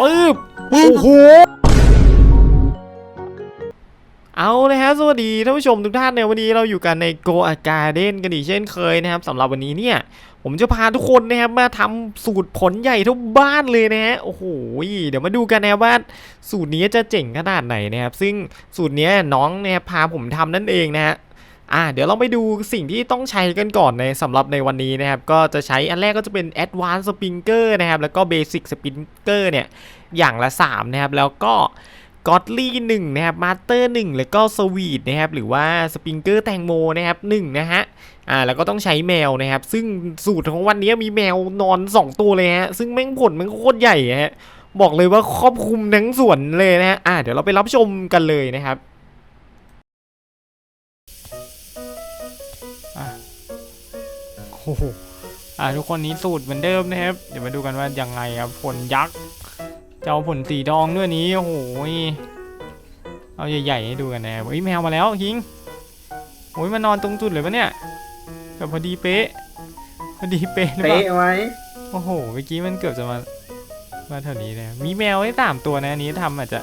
ปึ๊บโอ้โหเอาเลยฮะสวัสดีท่านผู้ชมทุกท่านในวันนี้เราอยู่กันใน Go a Garden กันอีกเช่นเคยนะครับสำหรับวันนี้เนี่ย ผมจะพาทุกคนนะครับมาทำสูตรผลใหญ่ทุกบ้านเลยนะฮะโอ้โหเดี๋ยวมาดูกันนะครับว่าสูตรนี้จะเจ๋งขนาดไหนนะครับซึ่งสูตรเนี้ยน้องเนี่ยพาผมทำนั่นเองนะฮะ อ่าเดี๋ยวเราไปดูสิ่งที่ต้องใช้กันก่อนในสำหรับในวันนี้นะครับ ก็จะใช้อันแรกก็จะเป็น Advanced Sprinkler นะครับ แล้วก็ Basic Sprinkler เนี่ย อย่างละ 3 นะครับ แล้วก็ Godly 1นะครับ Master 1แล้วก็ Sweet นะครับหรือว่า Sprinkler แตงโมนะครับ1นะฮะอ่าแล้วก็ต้องใช้แมวนะครับ ซึ่งสูตรของวันนี้มีแมวนอน 2 ตัวเลยฮะซึ่งแม่งผลมันโคตรใหญ่ฮะบอกเลยว่าครอบคลุมทั้งสวนเลยนะฮะอ่าเดี๋ยวเราไปรับชมกันเลยนะครับ อ้โหอ่าทุกคนนี้สูตรเหมือนเดิมนะครับ เดี๋ยวมาดูกันว่ายังไงครับผลยักษ์จะเอาผลสีทองด้วยนี้โอ้โหเอาใหญ่ๆให้ดูกันนะครับเฮ้ยแมวมาแล้วคิงโอ้ยมานอนตรงจุดเลยปะเนี่ยแบบพอดีเป๊ะพอดีเป๊ะหรือเปล่าเป๊ะไหมโอ้โหเมื่อกี้มันเกือบจะมามาแถวนี้นะมีแมวให้สามตัวนะอันนี้ทำอาจจะ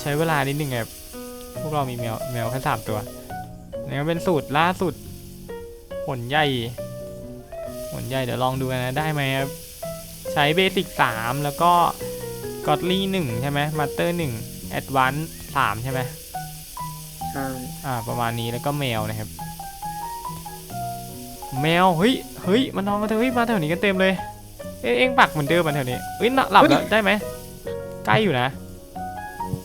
ใช้เวลานิดนึงครับพวกเรามีแมวแมวแค่สามตัวนี่ก็เป็นสูตรล่าสุดผลใหญ่ ผลใหญ่เดี๋ยวลองดูกันนะได้ไหมครับใช้เบสิกสามแล้วก็กอดลี่หนึ่งใช่ไหมมาสเตอร์หนึ่งแอดวานซ์สามใช่ไหมใช่อ่าประมาณนี้แล้วก็แมวนะครับ แมวเฮ้ยเฮ้ยมันนอนกันเถอะเฮ้ยมาแถวนี้กันเต็มเลย เอ๊ะเอ็งปักเหมือนเดิมมันแถวนี้เอ้ยหลับหลับแล้วได้ไหมใกล้อยู่นะ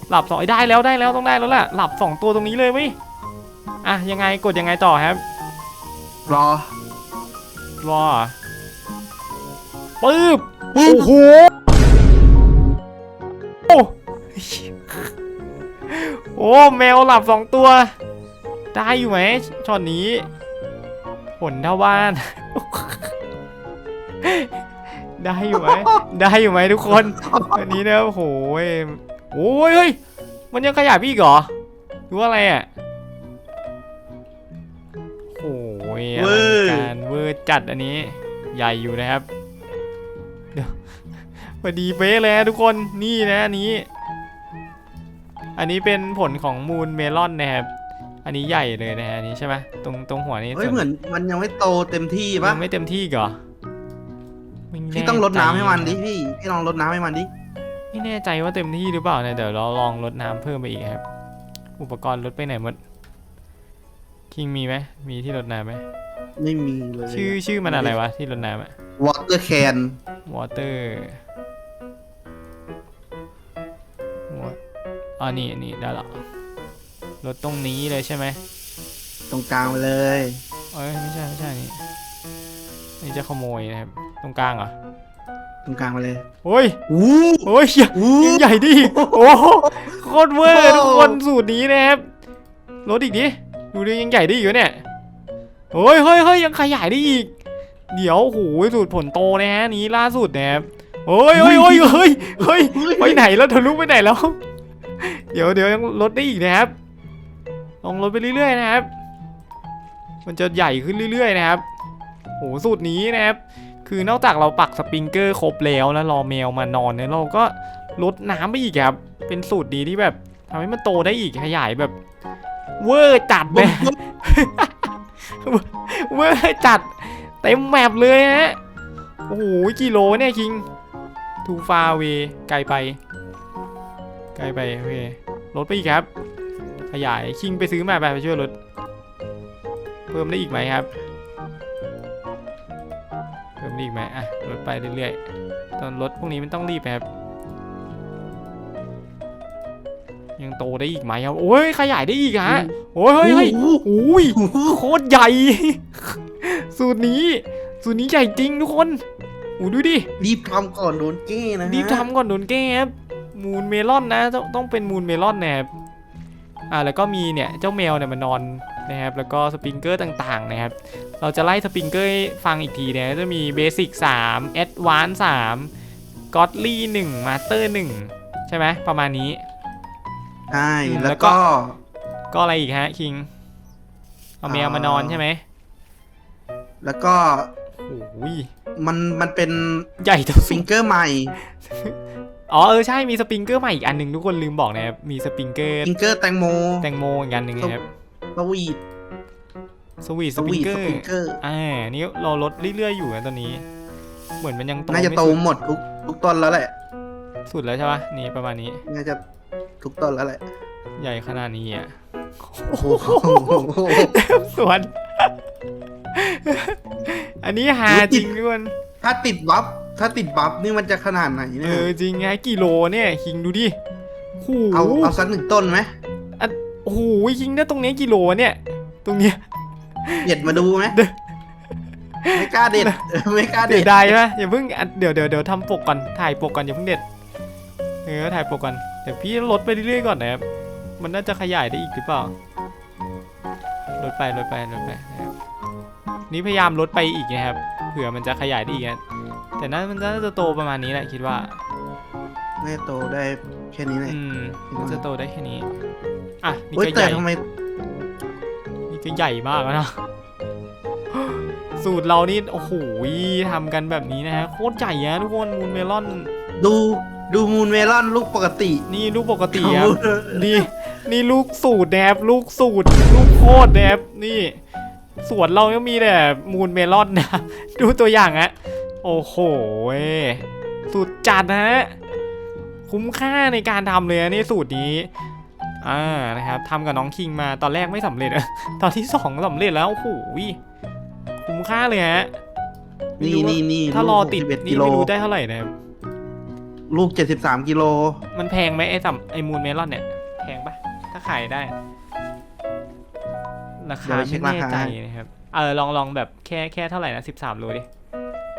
หลับสองเอ้ยได้แล้วได้แล้วต้องได้แล้วแหละหลับสองตัวตรงนี้เลยเว้ยอะยังไงกดยังไงต่อครับ รอ รอปึ๊บโอ้โหโอ้โอ้แมวหลับสองตัว ได้อยู่ไหมช็อตนี้ผลเท่าบ้าน ได้อยู่ไหมได้อยู่ไหมทุกคนอันนี้นะโอ้โหยโอ้ยเฮ้ยมันยังขยายพี่อีกเหรอหรือว่าอะไรอะ จัดอันนี้ใหญ่อยู่นะครับเดี๋ยวพอดีเป๊ะเลยนะทุกคนนี่นะอันนี้ อันนี้เป็นผลของมูนเมลอนนะครับอันนี้ใหญ่เลยนะฮะอันนี้ใช่ไหมตรงตรงหัวนี้เฮ้ยส่วนเหมือนมันยังไม่โตเต็มที่ยัปะงไม่เต็มที่อีกเหรอไม่พี่ต้องรดน้ำให้มันแใจดิพี่พี่ลองรดน้ำให้มันดิไม่แน่ใจว่าเต็มที่หรือเปล่าเนี่ยเดี๋ยวเราลองลดน้ำเพิ่มไปอีกครับ อุปกรณ์ลดไปไหนหมดคิงมีไหมมีที่ลดน้ำไหม ไม่มีเลยชื่อชื่อมันอะไรวะที่รดน้ำอะวอเตอร์แคนวอเตอร์อ๋อนี่นี่ได้ละลดตรงนี้เลยใช่ไหมตรงกลางไปเลยเอ้ยไม่ใช่ไม่ใช่นี่นี่จะขโมยนะครับตรงกลางเหรอตรงกลางไปเลยโอ้ยอู้โอ้ยอย่าอู้ยิ่งใหญ่ดิโอ้โหโคตรเวอร์ทุกคนสูตรนี้นะครับลดอีกดิดูดิยังใหญ่ได้อีกเหรอเนี่ย เฮ้ยเฮ้ยเฮ้ยยังขยายได้อีก เดี๋ยวโอ้โหสูตรผลโตนะฮะนี้ล่าสุดนะครับเฮ้ยเฮ้ยเฮ้ยเฮ้ยเฮ้ยไปไหนแล้วทะลุไปไหนแล้ว เดี๋ยวเดี๋ยวยังลดได้อีกนะครับ ลองลดไปเรื่อยๆนะครับ มันจะใหญ่ขึ้นเรื่อยๆนะครับโอ้โหสูตรนี้นะครับ คือนอกจากเราปักสปริงเกอร์ครบแล้วแล้วรอแมวมานอนเนี่ยเราก็ลดน้ำไปอีกครับ เป็นสูตรดีที่แบบทำให้มันโตได้อีกขยายแบบ เวอร์จัดเลย เวอร์จัดเต็มแมปเลยฮะ โอ้โหกี่โลเนี่ยคิงทูฟาเวไกลไป ไกลไปโอเคลดไปอีกครับ ขยายคิงไปซื้อมาไปไปช่วยลดเพิ่มได้อีกไหมครับ เพิ่มได้อีกไหมอะลดไปเรื่อยๆ ตอนลดพวกนี้มันต้องรีบครับ ยังโตได้อีกไหมครับโอ้ยขยายได้อีกฮะโอ้ยเฮ้ยเฮ้ยอู้โอ้ยอู้โคตรใหญ่ สูตรนี้ สูตรนี้ใหญ่จริงทุกคนโอ้ดูดิรีบทำก่อนโดนเก้นะฮะรีบทำก่อนโดนแก้ครับมูนเมลอนนะต้องต้องเป็นมูนเมลอนนะครับอ่าแล้วก็มีเนี่ยเจ้าแมวเนี่ยมันนอนนะครับแล้วก็สปริงเกอร์ต่างๆนะครับเราจะไล่สปริงเกอร์ให้ฟังอีกทีเนี่ยจะมีเบสิก3 a d v a n c e 3 Godly 1 Master 1ใช่ไหมประมาณนี้ ใช่อืมแล้วแล้วก็ก็ ก็อะไรอีกฮะคิง เอาแมวมานอนใช่ไหม แล้วก็โอ้ยมันมันเป็นใหญ่เท่าฟิสูงงเกอร์ใหม่ อ๋อเออใช่มีสปริงเกอร์ใหม่อีกอันหนึ่งทุกคนลืมบอกนะครับมีสปริงเกอร์ฟิงเกอร์แตงโมแตงโมอีกอันหนึ่งนะครับสวีทสวีทสสปริวีงทเกอสร์ปริงเกอร์อ่านี่เราลดเรื่อยๆอยู่นะตอนนี้ เหมือนมันยังโตน่าจะไม่โตสุดหมดทุกทุกต้นแล้วแหละ สุดแล้วใช่ปะนี่ประมาณนี้น่าจะ ทุกต้นแล้วแหละ ใหญ่ขนาดนี้อะโอ้โหสวน อันนี้หาจริงทุกคนถ้าติดบัฟถ้าติดบัฟนี่มันจะขนาดไหนเอเนี่ยอจริงไงกี่โลเนี่ยคิงดูดิโอ้เอาโหเอาสักหนึ่งต้นไหมโอ้โหคิงเนี่ยตรงนี้กี่โลวะเนี่ย ตรงเนี้ย เด็ดมาดูไหมเด็ด ไม่กล้าเด็ด ไม่กล้าเดี๋เด็ยดวได้ไหมอย่าเพิ่งอะเดี๋ยวเดี๋ยวเดี๋ยวทำปกก่อนถ่ายปกก่อนอย่าเพิ่งเด็ด เออถ่ายปกก่อนเดี๋ยวพี่ลดไปเรื่อยๆก่อนนะครับมันน่าจะขยายได้อีกหรือเปล่าลดไปลดไปลดไปนะครับนี่พยายามลดไปอีกนะครับเผื่อมันจะขยายได้อีกนะแต่น่ามันน่าจะโตประมาณนี้แหละคิดว่าไม่โตได้แค่นี้เลยอืมน่าจะโตได้แค่นี้อะนี่เฮ้ยก็ใหแต่ญ่ทำไมนี่ก็ใหญ่มากแล้วนะสูตรเรานี่โอ้โหทำกันแบบนี้นะฮะโคตรใหญ่อะทุกคนมูนเมลอนดู ดูมูนเมลอนลูกปกติ นี่ลูกปกติครับ นี่นี่ลูกสูตรนะครับลูกสูตร ลูกโคตรนะครับนี่สวนเราก็มีแต่มูนเมลอนนะ ดูตัวอย่างอะโอ้โหเว้ยสูตรจัดนะฮะคุ้มค่าในการทำเลยนะนี่สูตรนี้อ่านะครับทำกับน้องคิงมาตอนแรกไม่สำเร็จอะตอนที่สองสำเร็จแล้วโอ้โหคุ้มค่าเลยฮะไม่นี่รู้ว่านี่นี่ถ้ารอติด61นี่กิโลไม่รู้ได้เท่าไหร่นะครับ ลูกเจ็ดสิบสามกิโล มันแพงไหมไอ้สัมไอ้มูนเมลอนเนี่ย แพงปะถ้าขายได้ ราคาเดี๋ยวไปเช็ไม่คราแน่คา ใจนะครับ เออลองลองแบบแค่แค่เท่าไหร่นะสิบสามโลดิ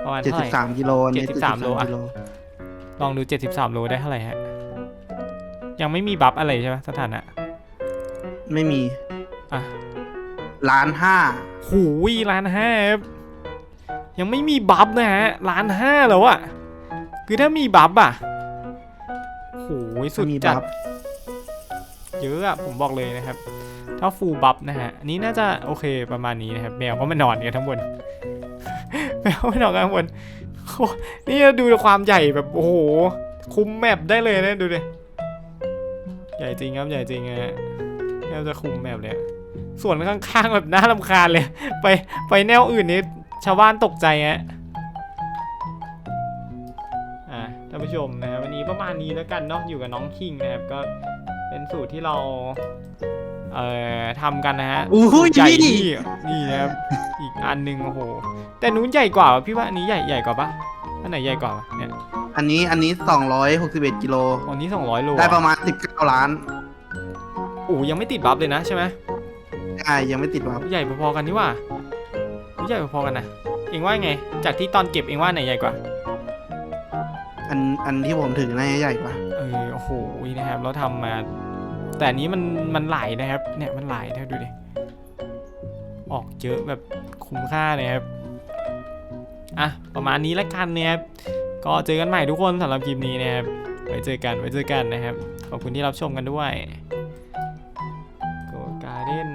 ประมาณเจ็ดเท่าไหสิร่บสามกิโลอันนี้73โลอะ กิโลลองดูเจ็ดสิบสามโลได้เท่าไหร่ฮะ ยังไม่มีบัฟอะไรใช่ไหมสถานะ ไม่มีอะ ล้านห้าหูยล้านห้าครับยังไม่มีบัฟนะฮะล้านห้าแล้วอะ คือถ้ามีบัฟอะหูยสุดมีจัดบัฟเยอะอะผมบอกเลยนะครับ ถ้าฟูลบัฟนะฮะ อันนี้น่าจะโอเคประมาณนี้นะครับ แมวก็มานอนกันทั้งบน แมวไม่นอนกันทั้งบนโอ้นี่ดูความใหญ่แบบโอ้โห คุมแมปได้เลยนะดูดิ ใหญ่จริงครับใหญ่จริงฮะแทบจะคุมแมปเลยอะส่วนข้างๆแบบน่ารำคาญเลย ไปไปแนวอื่นนี่ชาวบ้านตกใจฮะ ผู้ชมนะครับวันนี้ประมาณนี้แล้วกันเนาะอยู่กับน้องคิงนะครับก็เป็นสูตรที่เรา เอ่อทำกันนะฮะอู้สูยตรใหญ่นี่ที่นี่นะครับอีกอันหนึงโอ้โหแต่นู้นใหญ่กว่าวะพี่ว่าอันนี้ใหญ่ใหญ่กว่าปะอันไหนใหญ่กว่าวะเนี่ยอันนี้อันนี้สองร้อยหกสิบเอ็ดกิโล อันนี้ 200โลได้ปอะระมาณสิบเก้าล้านโอ้ยังไม่ติดบัฟเลยนะใช่ไหมใช่ยังไม่ติดบัฟใหญ่พอๆกันนี่หว่าใหญ่พอๆกันนะเองว่าไง จากที่ตอนเก็บเองว่าไหนใหญ่กว่า อันอันที่ผมถือน่าจะใหญ่กว่าเออโอ้โหนะครับเราทำมา แต่อันนี้มันมันไหลนะครับเนี่ยมันไหลนะดูดิออกเยอะแบบคุ้มค่าเลยครับอะประมาณนี้แล้วกันนี่ยครับก็เจอกันใหม่ทุกคนสำหรับคลิปนี้นะครับไว้เจอกันไว้เจอกันนะครับขอบคุณที่รับชมกันด้วยโกการ์เด้น